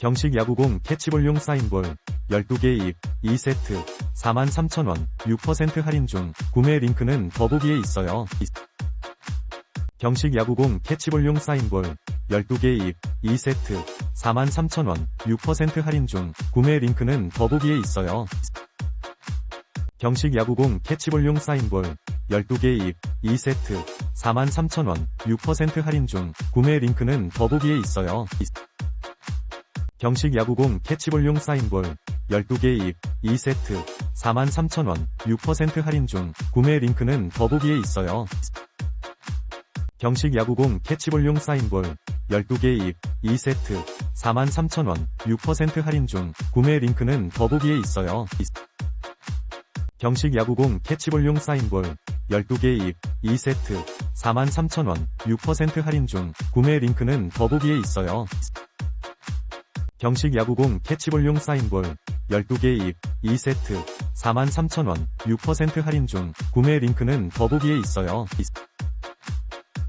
경식 야구공 캐치볼용 사인볼 12개 입 2세트 43,000원 6% 할인 중 구매 링크는 더보기에 있어요. 경식 야구공 캐치볼용 사인볼 12개 입 2세트 43,000원 6% 할인 중 구매 링크는 더보기에 있어요. 경식 야구공 캐치볼용 사인볼 12개 입 2세트 43,000원 6% 할인 중 구매 링크는 더보기에 있어요. 경식 야구공 캐치볼용 사인볼 12개 입 2세트 43,000원 6% 할인 중 구매 링크는 더보기에 있어요. 경식 야구공 캐치볼용 사인볼 12개 입 2세트 43,000원 6% 할인 중 구매 링크는 더보기에 있어요. 경식 야구공 캐치볼용 사인볼 12개 입 2세트 43,000원 6% 할인 중 구매 링크는 더보기에 있어요. 경식 야구공 캐치볼용 사인볼 12개 입 2세트 43,000원 6% 할인 중 구매 링크는 더보기에 있어요.